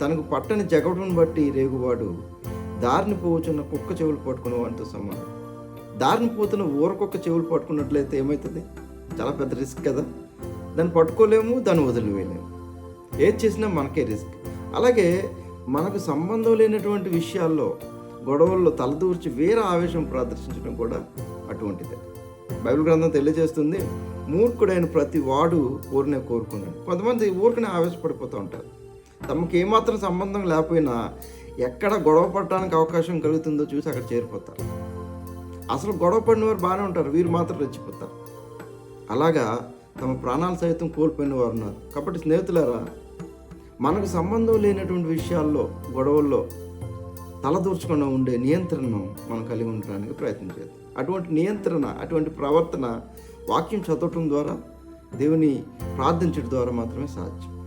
తనకు పట్టని జగటును బట్టి రేగువాడు దారిని పోవచ్చున్న కుక్క చెవులు పట్టుకున్న వాడితో సమానం. దారిని పోతున్న ఊరకొక్క చెవులు పట్టుకున్నట్లయితే ఏమవుతుంది చాలా పెద్ద రిస్క్ కదా. దాన్ని పట్టుకోలేము దాన్ని వదిలివేయలేము. ఏది చేసినా మనకే రిస్క్. అలాగే మనకు సంబంధం లేనటువంటి విషయాల్లో గొడవల్లో తలదూర్చి వేరే ఆవేశం ప్రదర్శించడం కూడా అటువంటిదే. బైబిల్ గ్రంథం తెలియజేస్తుంది మూర్ఖుడైన ప్రతి వాడు ఊరినే కోరుకున్నాడు. కొంతమంది ఊరికనే ఆవేశపడిపోతూ ఉంటారు. తమకు ఏమాత్రం సంబంధం లేకపోయినా ఎక్కడ గొడవ పడటానికి అవకాశం కలుగుతుందో చూసి అక్కడ చేరిపోతారు. అసలు గొడవ పడిన వారు బాగానే ఉంటారు వీరు మాత్రం రెచ్చిపోతారు. అలాగా తమ ప్రాణాలు సైతం కోల్పోయిన వారు ఉన్నారు. కాబట్టి స్నేహితులారా మనకు సంబంధం లేనటువంటి విషయాల్లో గొడవల్లో తలదూర్చకుండా ఉండే నియంత్రణను మనం కలిగి ఉండడానికి ప్రయత్నం చేద్దాం. అటువంటి నియంత్రణ అటువంటి ప్రవర్తన వాక్యం చదవటం ద్వారా దేవుని ప్రార్థించడం ద్వారా మాత్రమే సాధ్యం.